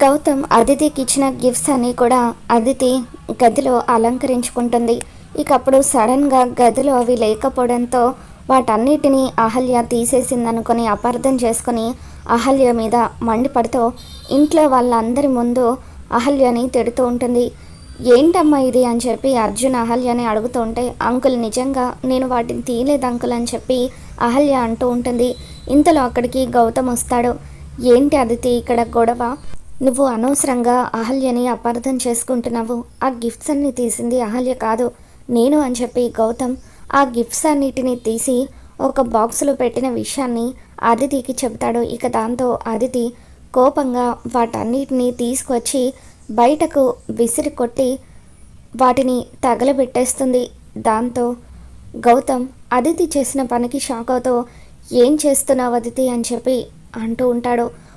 గౌతమ్ అదితికి ఇచ్చిన గిఫ్ట్స్ అన్నీ కూడా అదితి గదిలో అలంకరించుకుంటుంది. ఇక అప్పుడు సడన్గా గదిలో అవి లేకపోవడంతో వాటన్నిటినీ అహల్య తీసేసిందనుకొని అపార్థం చేసుకొని అహల్య మీద మండిపడుతూ ఇంట్లో వాళ్ళందరి ముందు అహల్యని తిడుతూ ఉంటుంది. ఏంటమ్మా ఇది? అని చెప్పి అర్జున్ అహల్యని అడుగుతూ ఉంటే అంకుల్ నిజంగా నేను వాటిని తీయలేదు అంకుల్ అని చెప్పి అహల్య అంటూ ఉంటుంది. ఇంతలో అక్కడికి గౌతమ్ వస్తాడు. ఏంటి అదితి ఇక్కడ గొడవ? నువ్వు అనవసరంగా అహల్యని అపార్థం చేసుకుంటున్నావు. ఆ గిఫ్ట్స్ అన్ని తీసింది అహల్య కాదు. నేను అని చెప్పి గౌతమ్ ఆ గిఫ్ట్స్ అన్నిటిని తీసి ఒక బాక్సులో పెట్టిన విషయాన్ని అదితికి చెబుతాడు. ఇక దాంతో అదితి కోపంగా వాటన్నిటిని తీసుకొచ్చి బయటకు విసిరి కొట్టి వాటిని తగలబెట్టేస్తుంది. దాంతో గౌతమ్ అదితి చేసిన పనికి షాక్ అవుతూ ఏం చేస్తున్నావు అదితి? అని చెప్పి అంటూ ఉంటాడు.